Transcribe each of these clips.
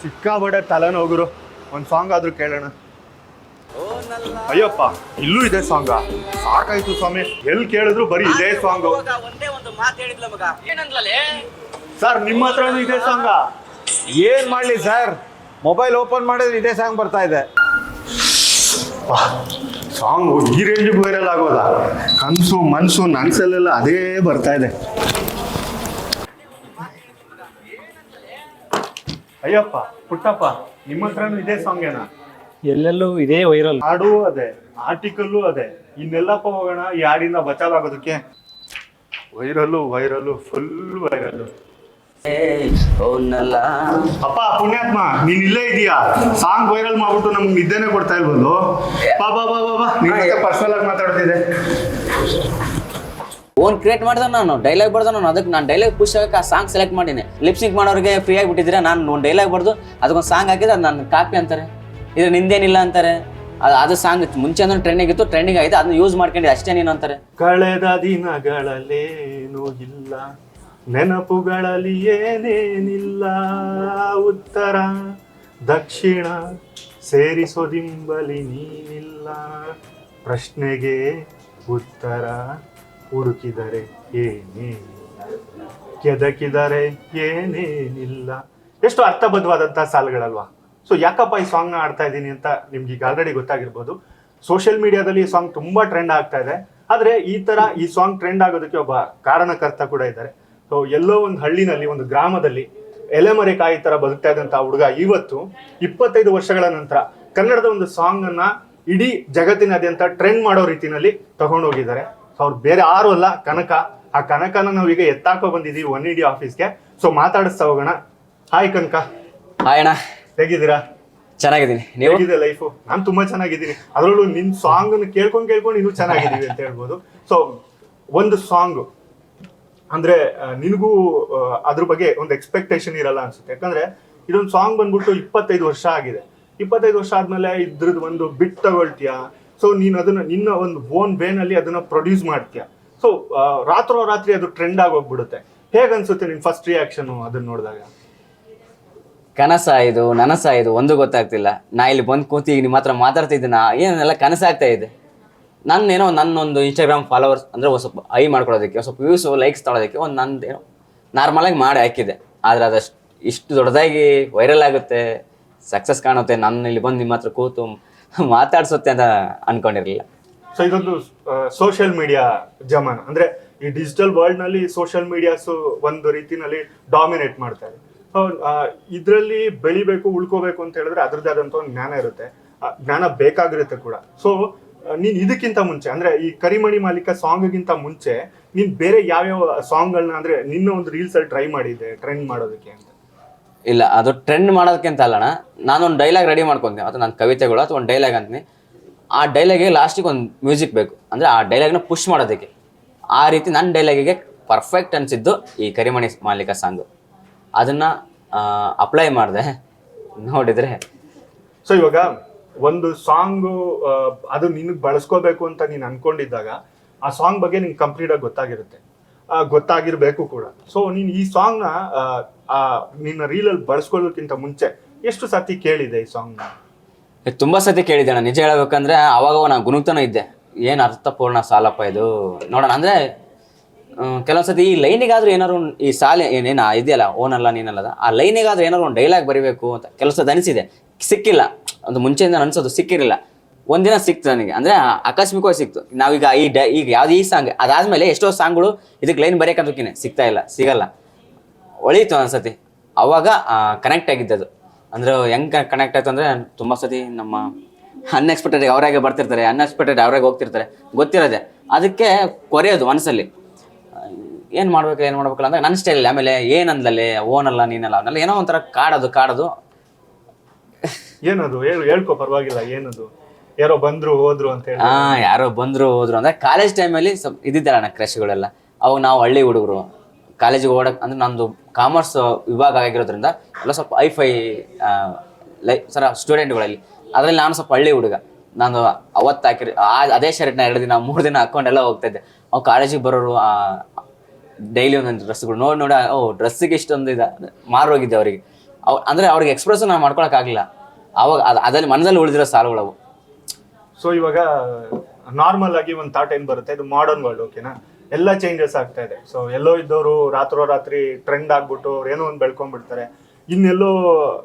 ಸಿಕ್ಕಾಬಡೆ ತಲೆನೋಗುರು ಒಂದು ಸಾಂಗ್ ಆದರೂ ಕೇಳೋಣ. ಅಯ್ಯಪ್ಪ ಇಲ್ಲೂ ಇದೆ ಸಾಂಗ ಸಾಕಾಯ್ತು ಸ್ವಾಮಿ. ಎಲ್ಲಿ ಕೇಳಿದ್ರು ಬರೀ ಇದೇ ಸಾಂಗ್ ಒಂದೇ ಒಂದು ಮಾತು ಹೇಳಿದ್ಲ ಮಗ. ಏನಂದ್ಲೇ ಸರ್ ನಿಮ್ಮ ಹತ್ರನೂ ಇದೆ ಸಾಂಗ ಏನ್ ಮಾಡ್ಲಿ ಸರ್ ಮೊಬೈಲ್ ಓಪನ್ ಮಾಡಿದ್ರೆ ಇದೇ ಸಾಂಗ್ ಬರ್ತಾ ಇದೆ. ಸಾಂಗ್ ಈ ರೇಂಜ್ ವೈರಲ್ ಆಗೋದ? ಕನ್ಸು ಮನ್ಸು ನನ್ಸಲ್ಲೆಲ್ಲ ಅದೇ ಬರ್ತಾ ಇದೆ. ಅಯ್ಯಪ್ಪ ಪುಟ್ಟಪ್ಪ ನಿಮ್ಮ ಹತ್ರನೂ ಇದೇ ಸಾಂಗ್ ಏನಾ? ಎಲ್ಲೆಲ್ಲೂ ಇದೇ ವೈರಲ್ ಹಾಡು ಅದೇ ಆರ್ಟಿಕಲ್ಲು ಅದೇ. ಇನ್ನೆಲ್ಲಪ್ಪ ಹೋಗೋಣ ಈ ಹಾಡಿಂದ ಬಚಾವ್ ಆಗೋದಕ್ಕೆ. ವೈರಲ್ಲು ವೈರಲ್ಲು ಫುಲ್ ವೈರಲ್ಲು ಅಪ್ಪ ಪುಣ್ಯಾತ್ಮ ನೀನ್ ಇಲ್ಲೇ ಇದೀಯಾ? ಸಾಂಗ್ ವೈರಲ್ ಮಾಡ್ಬಿಟ್ಟು ನಮ್ಗೆ ನಿದ್ದೆನೆ ಕೊಡ್ತಾ ಇಲ್ವಲ್ಲು? ಬಾ ಬಾ ಬಾ ಬಾ ಬಾ. ಪರ್ಸನಲ್ ಆಗಿ ಮಾತಾಡ್ತಿದ್ದೆ. ಓನ್ ಕ್ರಿಯೇಟ್ ಮಾಡಿದ ನಾನು ಡೈಲಾಗ್ ಬರ್ದ ನಾನು. ಅದಕ್ಕೆ ನಾನು ಡೈಲಾಗ್ ಪುಷ್ ಆಗಕ್ಕೆ ಆ ಸಾಂಗ್ ಸೆಲೆಕ್ಟ್ ಮಾಡೀನಿ. ಲಿಪ್ಸಿಂಗ್ ಮಾಡೋರಿಗೆ ಫ್ರೀ ಆಗಿ ಬಿಟ್ಟಿದ್ರೆ ನಾನು ಒಂದು ಡೈಲಾಗ್ ಬರ್ದು ಅದಕ್ಕೊಂದು ಸಾಂಗ್ ಹಾಕಿದ್ರೆ ಅದು ನನ್ನ ಕಾಪಿ ಅಂತಾರೆ. ಇದು ನಿಂದೇನಿಲ್ಲ ಅಂತಾರೆ. ಅದು ಅದು ಸಾಂಗ್ ಮುಂಚೆ ಅಂದ್ರೆ ಟ್ರೆಂಡಿಂಗ್ ಇತ್ತು ಟ್ರೆಂಡಿಂಗ್ ಆಗಿದೆ ಅದನ್ನ ಯೂಸ್ ಮಾಡ್ಕೊಂಡು ಅಷ್ಟೇ ನೀನು ಅಂತಾರೆ. ಕಳೆದ ದಿನಗಳಲ್ಲೇನೂ ಇಲ್ಲ. ನೆನಪುಗಳಲ್ಲಿ ಏನೇನಿಲ್ಲ. ಉತ್ತರ, ದಕ್ಷಿಣ ಸೇರಿಸೋದಿಂಬಲಿ ನೀನಿಲ್ಲ. ಪ್ರಶ್ನೆಗೆ ಉತ್ತರ. ಹುಡುಕಿದರೆ ಏನೇನಿಲ್ಲ ಕೆದಕಿದರೆ ಏನೇನಿಲ್ಲ. ಎಷ್ಟು ಅರ್ಥಬದ್ಧವಾದಂತಹ ಸಾಲುಗಳಲ್ವಾ. ಸೊ ಯಾಕಪ್ಪ ಈ ಸಾಂಗ್ನ ಆಡ್ತಾ ಇದ್ದೀನಿ ಅಂತ ನಿಮ್ಗೆ ಈಗ ಆಲ್ರೆಡಿ ಗೊತ್ತಾಗಿರ್ಬೋದು. ಸೋಷಿಯಲ್ ಮೀಡಿಯಾದಲ್ಲಿ ಈ ಸಾಂಗ್ ತುಂಬಾ ಟ್ರೆಂಡ್ ಆಗ್ತಾ ಇದೆ. ಆದ್ರೆ ಈ ತರ ಈ ಸಾಂಗ್ ಟ್ರೆಂಡ್ ಆಗೋದಕ್ಕೆ ಒಬ್ಬ ಕಾರಣಕರ್ತ ಕೂಡ ಇದ್ದಾರೆ. ಸೊ ಎಲ್ಲೋ ಒಂದು ಹಳ್ಳಿನಲ್ಲಿ, ಒಂದು ಗ್ರಾಮದಲ್ಲಿ ಎಲೆಮರೆಕಾಯಿ ತರ ಬದುಕ್ತಾ ಇದ್ದಂತ ಹುಡುಗ ಇವತ್ತು ಇಪ್ಪತ್ತೈದು ವರ್ಷಗಳ ನಂತರ ಕನ್ನಡದ ಒಂದು ಸಾಂಗ್ ಅನ್ನ ಇಡೀ ಜಗತ್ತಿನಾದ್ಯಂತ ಟ್ರೆಂಡ್ ಮಾಡೋ ರೀತಿನಲ್ಲಿ ತಗೊಂಡೋಗಿದ್ದಾರೆ. ಸೊ ಅವ್ರು ಬೇರೆ ಯಾರು ಅಲ್ಲ ಕನಕ. ಆ ಕನಕನ ಈಗ ಎತ್ತಾಕೋ ಬಂದಿದೀವಿ ಒನ್ ಇಡಿ ಆಫೀಸ್ಗೆ ಸೊ ಮಾತಾಡಿಸ್ತಾ ಹೋಗೋಣ. ಹಾಯ್ ಕನಕ. ಹಾಯ್ ಅಣ್ಣ. ಹೇಗಿದ್ದೀರಾ? ಚೆನ್ನಾಗಿದ್ದೀನಿ. ನೀವು? ಹೇಗಿದೆ ಲೈಫು ನಾನು ತುಂಬಾ ಚೆನ್ನಾಗಿದ್ದೀನಿ. ಅದರಲ್ಲೂ ನಿನ್ ಸಾಂಗ್ ಕೇಳ್ಕೊಂಡು ಕೇಳ್ಕೊಂಡ್ ಇನ್ನೂ ಚೆನ್ನಾಗಿದ್ದೀವಿ ಅಂತ ಹೇಳ್ಬೋದು. ಸೊ ಒಂದು ಸಾಂಗ್ ಅಂದ್ರೆ ನಿನಗೂ ಅದ್ರ ಬಗ್ಗೆ ಒಂದು ಎಕ್ಸ್ಪೆಕ್ಟೇಷನ್ ಇರಲ್ಲ ಅನ್ಸುತ್ತೆ. ಯಾಕಂದ್ರೆ ಇದೊಂದು ಸಾಂಗ್ ಬಂದ್ಬಿಟ್ಟು ಇಪ್ಪತ್ತೈದು ವರ್ಷ ಆಗಿದೆ. ಇಪ್ಪತ್ತೈದು ವರ್ಷ ಆದ್ಮೇಲೆ ಇದ್ರದ್ದು ಒಂದು ಬಿಟ್ ತಗೊಳ್ತೀಯ? ಸೊ ನೀನು ಅದನ್ನ, ನಿನ್ನ ಒಂದು ಓನ್ ಬೇನಲ್ಲಿ ಅದನ್ನ ಪ್ರೊಡ್ಯೂಸ್ ಮಾಡ್ತೀಯ? ಸೊ ರಾತ್ರೋ ರಾತ್ರಿ ಅದು ಟ್ರೆಂಡ್ ಆಗೋಗ್ಬಿಡುತ್ತೆ ಹೇಗನ್ಸುತ್ತೆ ನಿನ್ ಫಸ್ಟ್ ರಿಯಾಕ್ಷನ್ ಅದನ್ನ ನೋಡಿದಾಗ? ಕನಸ ಇದು ನನಸ ಇದು ಒಂದು ಗೊತ್ತಾಗ್ತಿಲ್ಲ. ನಾ ಇಲ್ಲಿ ಬಂದು ಕೂತಿ ಈಗ ನಿಮ್ಮ ಹತ್ರ ಮಾತಾಡ್ತಿದ್ದೀನ? ಏನೆಲ್ಲ ಕನಸಾಗ್ತಾ ಇದೆ? ನನ್ನ ಏನೋ ನನ್ನೊಂದು ಇನ್ಸ್ಟಾಗ್ರಾಮ್ ಫಾಲೋವರ್ಸ್ ಅಂದರೆ ಒಂದು ಐ ಮಾಡ್ಕೊಳೋದಕ್ಕೆ ಒಂದು ಸ್ವಲ್ಪ ವ್ಯೂಸ್ ಲೈಕ್ಸ್ ತೊಳೋದಕ್ಕೆ ಒಂದು ನಂದು ಏನೋ ನಾರ್ಮಲಾಗಿ ಮಾಡಿ ಹಾಕಿದೆ. ಆದರೆ ಅದಷ್ಟು, ಇಷ್ಟು ದೊಡ್ಡದಾಗಿ ವೈರಲ್ ಆಗುತ್ತೆ ಸಕ್ಸಸ್ ಕಾಣುತ್ತೆ. ನನ್ನ ಇಲ್ಲಿ ಬಂದು ನಿಮ್ಮ ಹತ್ರ ಕೂತು ಮಾತಾಡ್ಸುತ್ತೆ ಅಂತ ಅನ್ಕೊಂಡಿರಲಿಲ್ಲ. ಸೊ ಇದೊಂದು ಸೋಷಿಯಲ್ ಮೀಡಿಯಾ ಜಮಾನ. ಅಂದ್ರೆ ಈ ಡಿಜಿಟಲ್ ವರ್ಲ್ಡ್ನಲ್ಲಿ ಸೋಷಿಯಲ್ ಮೀಡಿಯಾಸ್ ಒಂದು ರೀತಿನಲ್ಲಿ ಡಾಮಿನೇಟ್ ಮಾಡ್ತಾರೆ ಸೊ ಇದರಲ್ಲಿ ಬೆಳಿಬೇಕು, ಉಳ್ಕೋಬೇಕು ಅಂತ ಹೇಳಿದ್ರೆ ಅದ್ರದ್ದೇ ಆದಂತ ಒಂದು ಜ್ಞಾನ ಇರುತ್ತೆ. ಜ್ಞಾನ ಬೇಕಾಗಿರುತ್ತೆ ಕೂಡ. ಸೊ ನೀನ್ ಇದಕ್ಕಿಂತ ಮುಂಚೆ, ಅಂದ್ರೆ ಈ ಕರಿಮಣಿ ಮಾಲೀಕ ಸಾಂಗ್ಗಿಂತ ಮುಂಚೆ, ನೀನ್ ಬೇರೆ ಯಾವ್ಯಾವ ಸಾಂಗ್ಗಳನ್ನ ಅಂದ್ರೆ ನಿನ್ನ ಒಂದು ರೀಲ್ಸ್ ಅಲ್ಲಿ ಟ್ರೈ ಮಾಡಿದ್ದೆ ಟ್ರೆಂಡ್ ಮಾಡೋದಕ್ಕೆ ಅಂತ. ಇಲ್ಲ, ಅದು ಟ್ರೆಂಡ್ ಮಾಡೋದಕ್ಕಿಂತ ಅಲ್ಲಣ್ಣ. ನಾನೊಂದು ಡೈಲಾಗ್ ರೆಡಿ ಮಾಡ್ಕೊತೀನಿ. ಅಥವಾ ನನ್ನ ಕವಿತೆಗಳು ಅಥವಾ ಒಂದು ಡೈಲಾಗ್ ಅಂತೀನಿ. ಆ ಡೈಲಾಗಿಗೆ ಲಾಸ್ಟಿಗೆ ಒಂದು ಮ್ಯೂಸಿಕ್ ಬೇಕು. ಅಂದರೆ ಆ ಡೈಲಾಗ್ನ ಪುಷ್ ಮಾಡೋದಕ್ಕೆ. ಆ ರೀತಿ ನನ್ನ ಡೈಲಾಗಿಗೆ ಪರ್ಫೆಕ್ಟ್ ಅನಿಸಿದ್ದು ಈ ಕರಿಮಣಿ ಮಾಲೀಕ ಸಾಂಗು ಅದನ್ನು ಅಪ್ಲೈ ಮಾಡಿದೆ. ನೋಡಿದರೆ. ಸೊ ಇವಾಗ ಒಂದು ಸಾಂಗು ಅದು ನಿನಗೆ ಬಳಸ್ಕೋಬೇಕು ಅಂತ ನೀನು ಅನ್ಕೊಂಡಿದ್ದಾಗ, ಆ ಸಾಂಗ್ ಬಗ್ಗೆ ನಿಂಗೆ ಕಂಪ್ಲೀಟಾಗಿ ಗೊತ್ತಾಗಿರುತ್ತೆ. ಗೊತ್ತಾಗಿರ್ಬೇಕು ಕೂಡ. ಸೊ ನೀನು ಈ ಸಾಂಗ್ನ ನಿನ್ನ ರೀಲಲ್ಲಿ ಬಳಸ್ಕೊಳ್ಳೋಕ್ಕಿಂತ ಮುಂಚೆ ಎಷ್ಟು ಸತಿ ಕೇಳಿದೆ ಈ ಸಾಂಗ್ನ ತುಂಬ ಸತಿ ಕೇಳಿದೆ ನಾನು ನಿಜ ಹೇಳಬೇಕಂದ್ರೆ ಅವಾಗ ನಾನು ಗುಣಗ್ತಾನೆ ಇದ್ದೆ. ಏನು ಅರ್ಥಪೂರ್ಣ ಸಾಲಪ್ಪ ಇದು? ನೋಡೋಣ, ಅಂದರೆ ಕೆಲವೊಂದ್ಸತಿ ಈ ಲೈನಿಗಾದ್ರೂ ಏನಾದ್ರು ಈ ಸಾಲ ಏನೇನು ಇದೆಯಲ್ಲ ಓನಲ್ಲ ನೀನಲ್ಲ ಆ ಲೈನಿಗಾದ್ರೂ ಏನಾದ್ರು ಒಂದು ಡೈಲಾಗ್ ಬರೀಬೇಕು ಅಂತ ಕೆಲಸದ ಅನಿಸಿದೆ. ಸಿಕ್ಕಿಲ್ಲ. ಒಂದು ಮುಂಚೆಯಿಂದ ಅನ್ಸೋದು, ಸಿಕ್ಕಿರಲಿಲ್ಲ. ಒಂದಿನ ಸಿಕ್ತು ನನಗೆ. ಅಂದ್ರೆ ಆಕಸ್ಮಿಕವಾಗಿ ಸಿಕ್ತು. ನಾವೀಗ ಈ ಡ, ಈಗ ಯಾವ್ದು ಈ ಸಾಂಗ್ ಅದಾದ್ಮೇಲೆ ಎಷ್ಟೋ ಸಾಂಗ್ಗಳು ಇದಕ್ಕೆ ಲೈನ್ ಬರೆಯೋಕ್ಕಂತಕ್ಕಿನೇ ಸಿಗ್ತಾ ಇಲ್ಲ, ಸಿಗಲ್ಲ. ಒಳೀತು ಒಂದ್ಸತಿ. ಅವಾಗ ಕನೆಕ್ಟ್ ಆಗಿದ್ದದು. ಅಂದ್ರೆ ಹೆಂಗೆ ಕನೆಕ್ಟ್ ಆಯ್ತು ಅಂದರೆ ತುಂಬ ಸತಿ ನಮ್ಮ ಅನ್ಎಕ್ಸ್ಪೆಕ್ಟೆಡ್ ಅವರಾಗೆ ಬರ್ತಿರ್ತಾರೆ ಅನ್ಎಕ್ಸ್ಪೆಕ್ಟೆಡ್ ಅವರಾಗೆ ಹೋಗ್ತಿರ್ತಾರೆ. ಗೊತ್ತಿರೋದೆ. ಅದಕ್ಕೆ ಕೊರೆಯೋದು ಮನಸ್ಸಲ್ಲಿ. ಏನು ಮಾಡ್ಬೇಕು, ಏನು ಮಾಡ್ಬೇಕಲ್ಲ ಅಂದ್ರೆ ನನ್ನ ಸ್ಟೈಲ್ ಆಮೇಲೆ ಏನಂದಲೇ ಓನಲ್ಲ, ನೀನಲ್ಲ, ಅವನಲ್ಲ, ಏನೋ ಒಂಥರ ಕಾಡೋದು ಕಾಡೋದು. ಏನದು? ಹೇಳು, ಹೇಳ್ಕೊ, ಪರವಾಗಿಲ್ಲ, ಏನದು? ಯಾರೋ ಬಂದ್ರು, ಹೋದ್ರು ಅಂತ ಹೇಳಿ ಆ ಯಾರೋ ಬಂದ್ರು, ಹೋದ್ರು. ಅಂದ್ರೆ ಕಾಲೇಜ್ ಟೈಮಲ್ಲಿ ಸ್ವಲ್ಪ ಇದ್ದಿದ್ದಲ್ಲ ಅಣ್ಣ ಕ್ರಶ್ಗಳೆಲ್ಲ ಅವಾಗ ನಾವು ಹಳ್ಳಿ ಹುಡುಗರು. ಕಾಲೇಜಿಗೆ ಓಡಕ್ ಅಂದ್ರೆ ನಂದು ಕಾಮರ್ಸ್ ವಿಭಾಗ ಆಗಿರೋದ್ರಿಂದ ಎಲ್ಲ ಸ್ವಲ್ಪ ಐಫೈ ಲೈ ಸರ ಸ್ಟೂಡೆಂಟ್ಗಳಲ್ಲಿ ಅದರಲ್ಲಿ ನಾನು ಸ್ವಲ್ಪ ಹಳ್ಳಿ ಹುಡುಗ. ನಾನು ಅವತ್ತು ಹಾಕಿರಿ ಆ- ಅದೇ ಶರ್ಟ್ನ ಎರಡು ದಿನ, ಮೂರು ದಿನ ಹಾಕೊಂಡೆಲ್ಲ ಹೋಗ್ತಾ ಇದ್ದೆ. ಅವು ಕಾಲೇಜಿಗೆ ಬರೋರು ಡೈಲಿ ಒಂದೊಂದು ಡ್ರೆಸ್ಗಳು ನೋಡಿ ನೋಡಿ, ಓ ಡ್ರೆಸ್ಸಿಗೆ ಇಷ್ಟೊಂದು ಇದೆ. ಮಾರೋಗಿದ್ದೆ ಅವರಿಗೆ. ಅವ್ ಅಂದರೆ ಅವ್ರಿಗೆ ಎಕ್ಸ್ಪ್ರೆಸ್ ನಾನು ಮಾಡ್ಕೊಳಕ್ಕಾಗಲಿಲ್ಲ ಅವಾಗ ಅದು ಅದಲ್ಲಿ ಮನದಲ್ಲಿ ಉಳಿದಿರೋ ಸಾಲುಗಳವು. ಸೊ ಇವಾಗ ನಾರ್ಮಲ್ ಆಗಿ ಒಂದು ಥಾಟ್ ಏನು ಬರುತ್ತೆ? ಇದು ಮಾಡರ್ನ್ ವರ್ಲ್ಡ್ ಓಕೆನಾ ಎಲ್ಲ ಚೇಂಜಸ್ ಆಗ್ತಾ ಇದೆ. ಸೊ ಎಲ್ಲೋ ಇದ್ದವರು ರಾತ್ರೋರಾತ್ರಿ ಟ್ರೆಂಡ್ ಆಗ್ಬಿಟ್ಟು ಅವ್ರು ಏನೋ ಒಂದು ಬೆಳ್ಕೊಂಡ್ಬಿಡ್ತಾರೆ. ಇನ್ನೆಲ್ಲೋ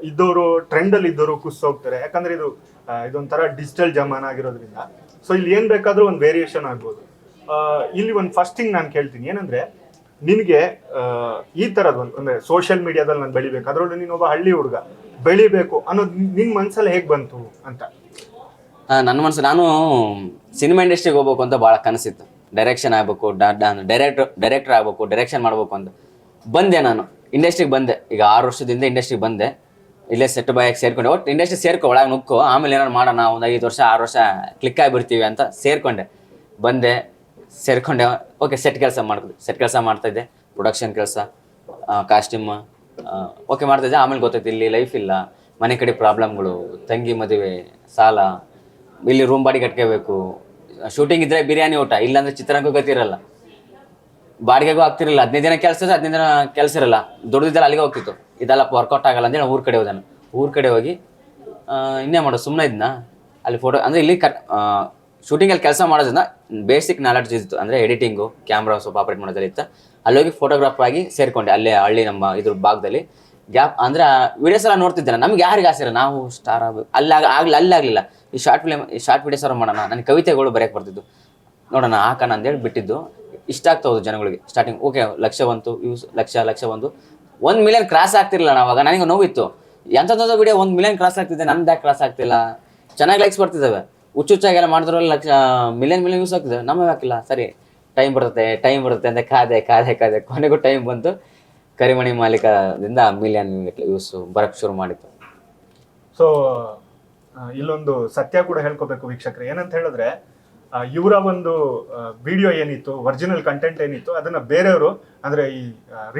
ಇದ್ದವರು ಟ್ರೆಂಡ್ ಅಲ್ಲಿ ಇದ್ದವರು ಹೋಗ್ತಾರೆ ಯಾಕಂದ್ರೆ ಇದು ಇದೊಂಥರ ಡಿಜಿಟಲ್ ಜಮಾನ ಆಗಿರೋದ್ರಿಂದ. ಸೊ ಇಲ್ಲಿ ಏನು ಬೇಕಾದರೂ ಒಂದು ವೇರಿಯೇಷನ್ ಆಗ್ಬೋದು. ಇಲ್ಲಿ ಒಂದು ಫಸ್ಟ್ ಥಿಂಗ್ ನಾನು ಕೇಳ್ತೀನಿ. ಏನಂದ್ರೆ, ನಿನಗೆ ಈ ತರದ್ ಒಂದು, ಅಂದ್ರೆ ಸೋಷಿಯಲ್ ಮೀಡಿಯಾದಲ್ಲಿ ನಾನು ಬೆಳಿಬೇಕು. ಅದರಲ್ಲೂ ನೀನು ಒಬ್ಬ ಹಳ್ಳಿ ಹುಡುಗ. ಬೆಳಿಬೇಕು ಅನ್ನೋದು ನಿನ್ನ ಮನಸ್ಸಲ್ಲಿ ಹೇಗೆ ಬಂತು ಅಂತ. ನನ್ನ ಮನಸ್ಸು ನಾನು ಸಿನಿಮಾ ಇಂಡಸ್ಟ್ರಿಗೆ ಹೋಗ್ಬೇಕು ಅಂತ ಭಾಳ ಕನಸಿತ್ತು. ಡೈರೆಕ್ಷನ್ ಆಗಬೇಕು ಡೈರೆಕ್ಟರ್ ಡೈರೆಕ್ಟರ್ ಆಗಬೇಕು ಡೈರೆಕ್ಷನ್ ಮಾಡಬೇಕು ಅಂತ. ಬಂದೆ ನಾನು. ಇಂಡಸ್ಟ್ರಿಗೆ ಬಂದೆ. ಈಗ ಆರು ವರ್ಷದಿಂದ ಇಂಡಸ್ಟ್ರಿಗೆ ಬಂದೆ. ಇಲ್ಲೇ ಸೆಟ್ ಬಾಯಾಗಿ ಸೇರ್ಕೊಂಡೆ. ಒಟ್ಟು ಇಂಡಸ್ಟ್ರಿ ಸೇರ್ಕೊ ಒಳಗೆ ನುಕ್ಕು ಆಮೇಲೆ ಏನಾರು ಮಾಡೋಣ, ಒಂದು ಐದು ವರ್ಷ, ಆರು ವರ್ಷ ಕ್ಲಿಕ್ ಆಗಿಬಿಡ್ತೀವಿ ಅಂತ ಸೇರ್ಕೊಂಡೆ. ಬಂದೆ, ಸೇರ್ಕೊಂಡೆ. ಓಕೆ ಸೆಟ್ ಕೆಲಸ ಮಾಡ್ತಿದ್ದೆ ಸೆಟ್ ಕೆಲಸ ಮಾಡ್ತಾಯಿದ್ದೆ ಪ್ರೊಡಕ್ಷನ್ ಕೆಲಸ ಕಾಸ್ಟ್ಯೂಮ್ ಓಕೆ ಮಾಡ್ತಾಯಿದ್ದೆ ಆಮೇಲೆ ಗೊತ್ತೈತೆ ಇಲ್ಲಿ ಲೈಫ್ ಇಲ್ಲ. ಮನೆ ಕಡೆ ಪ್ರಾಬ್ಲಮ್ಗಳು ತಂಗಿ ಮದುವೆ, ಸಾಲ ಇಲ್ಲಿ ರೂಮ್ ಬಾಡಿ ಕಟ್ಕೋಬೇಕು. ಶೂಟಿಂಗ್ ಇದ್ರೆ ಬಿರಿಯಾನಿ ಊಟ, ಇಲ್ಲಾಂದ್ರೆ ಚಿತ್ರಾಂಗ ಗೊತ್ತಿರಲ್ಲ. ಬಾಡಿಗೆಗೂ ಆಗ್ತಿರಲಿಲ್ಲ. ಹದಿನೈದು ದಿನ ಕೆಲಸ ಹದಿನೈದು ದಿನ ಕೆಲಸ ಇರಲ್ಲ. ದುಡ್ದಿದ್ದೆಲ್ಲ ಅಲ್ಲಿಗೆ ಹೋಗ್ತಿತ್ತು. ಇದೆಲ್ಲ ವರ್ಕೌಟ್ ಆಗಲ್ಲ ಅಂತೇಳಿ ಊರ್ ಕಡೆ ಹೋದಾನು. ಊರ್ ಕಡೆ ಹೋಗಿ ಇನ್ನೇ ಮಾಡೋ ಸುಮ್ಮನೆ ಇದನ್ನ ಅಲ್ಲಿ ಫೋಟೋ ಅಂದರೆ ಇಲ್ಲಿ ಕಟ್ ಶೂಟಿಂಗಲ್ಲಿ ಕೆಲಸ ಮಾಡೋದ್ರಿಂದ ಬೇಸಿಕ್ ನಾಲೆಡ್ಜ್ ಇತ್ತು. ಅಂದರೆ ಎಡಿಟಿಂಗು ಕ್ಯಾಮ್ರಾ ಸ್ವಲ್ಪ ಆಪ್ರೇಟ್ ಮಾಡೋದ್ರಲ್ಲಿ ಇತ್ತು. ಅಲ್ಲಿ ಹೋಗಿ ಫೋಟೋಗ್ರಾಫರ್ ಆಗಿ ಸೇರ್ಕೊಂಡೆ. ಅಲ್ಲೇ ಹಳ್ಳಿ ನಮ್ಮ ಇದ್ರ ಭಾಗದಲ್ಲಿ. ಗ್ಯಾಪ್ ಅಂದ್ರೆ ವೀಡಿಯೋಸ್ ಎಲ್ಲ ನೋಡ್ತಿದ್ದೆ. ನಮ್ಗೆ ಯಾರಿಗೆ ಆಸೆ ನಾವು ಸ್ಟಾರ್ ಆಗಬೇಕು. ಅಲ್ಲಿ ಆಗ- ಆಗ್ಲಿ, ಅಲ್ಲಿ ಆಗಲಿಲ್ಲ. ಈ ಶಾರ್ಟ್ ಫಿಲಮ್ ಈ ಶಾರ್ಟ್ ವಿಡಿಯೋಸ್ ಅವ್ರು ಮಾಡೋಣ. ನನಗೆ ಕವಿತೆಗಳು ಬರೆಯಕ್ಕೆ ಬರ್ತಿದ್ದು ನೋಡೋಣ ಹಾಕೋಣ ಅಂತೇಳಿ ಬಿಟ್ಟಿದ್ದು. ಇಷ್ಟ ಆಗ್ತಾ ಜನಗಳಿಗೆ. ಸ್ಟಾರ್ಟಿಂಗ್ ಓಕೆ ಲಕ್ಷ ಬಂತು ವ್ಯೂಸ್ ಲಕ್ಷ ಲಕ್ಷ ಬಂತು ಒಂದು ಮಿಲಿಯನ್ ಕ್ರಾಸ್ ಆಗ್ತಿರಲಿಲ್ಲ ಅವಾಗ. ನನಗೆ ನೋವಿತ್ತು. ಎಂಥದ್ದು ವಿಡಿಯೋ ಒಂದು ಮಿಲಿಯನ್ ಕ್ರಾಸ್ ಆಗ್ತಿದೆ ನಮ್ದು ಯಾಕೆ ಕ್ರಾಸ್ ಆಗ್ತಿಲ್ಲ? ಚೆನ್ನಾಗಿ ಲೈಕ್ಸ್ ಬರ್ತಿದ್ದಾವೆ ಹುಚ್ಚುಚ್ಚಾಗೆಲ್ಲ ಮಾಡಿದ್ರಲ್ಲಿ ಲಕ್ಷ ಮಿಲಿಯನ್ ಮಿಲಿಯನ್ ಯೂಸ್ ಆಗ್ತಿದೆ ನಮಗೆ ಹಾಕಿಲ್ಲ ಸರಿ ಟೈಮ್ ಬರುತ್ತೆ ಟೈಮ್ ಬರುತ್ತೆ ಅಂತ ಕಾದೆ ಕಾದೆ ಕಾದೆ. ಕೊನೆಗೂ ಟೈಮ್ ಬಂತು. ಕರಿಮಣಿ ಮಾಲೀಕದಿಂದ ಮಿಲಿಯನ್ ಯೂಸ್ ಬರಕ್ಕೆ ಶುರು ಮಾಡಿತ್ತು. ಸೊ ಇಲ್ಲೊಂದು ಸತ್ಯ ಕೂಡ ಹೇಳ್ಕೋಬೇಕು ವೀಕ್ಷಕರು. ಏನಂತ ಹೇಳಿದ್ರೆ ಇವರ ಒಂದು ವಿಡಿಯೋ ಏನಿತ್ತು ಒರಿಜಿನಲ್ ಕಂಟೆಂಟ್ ಏನಿತ್ತು, ಅದನ್ನ ಬೇರೆಯವರು, ಅಂದ್ರೆ ಈ